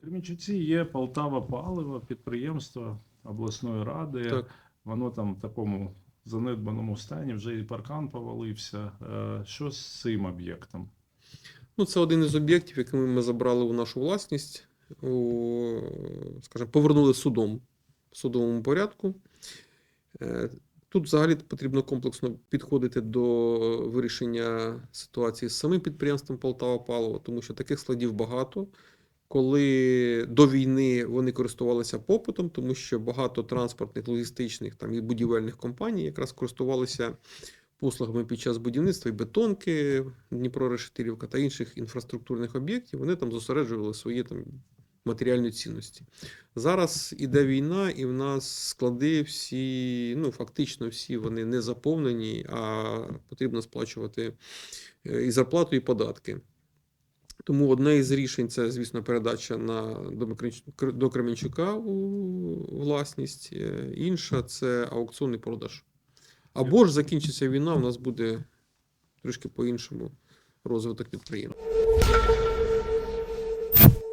В Кременчуці є Полтава паливо, підприємство обласної ради. Так. Воно там в такому занедбаному стані, вже і паркан повалився. Е, Що з цим об'єктом? Ну, це один із об'єктів, який ми забрали у нашу власність, у, скажімо, повернули судом в судовому порядку. Е, Тут взагалі потрібно комплексно підходити до вирішення ситуації з самим підприємством Полтава Паливо, тому що таких складів багато. Коли до війни вони користувалися попитом, тому що багато транспортних, логістичних там, і будівельних компаній якраз користувалися послугами під час будівництва і бетонки, Дніпро-Решетилівка та інших інфраструктурних об'єктів, вони там зосереджували свої там матеріальні цінності. Зараз іде війна, і в нас склади всі, ну фактично всі вони не заповнені, а потрібно сплачувати е, і зарплату, і податки. Тому одне із рішень це, звісно, передача на до Кременчука у власність. Е, Інша це аукціон і продаж. Або ж закінчиться війна, у нас буде трошки по-іншому розвиток підприємства.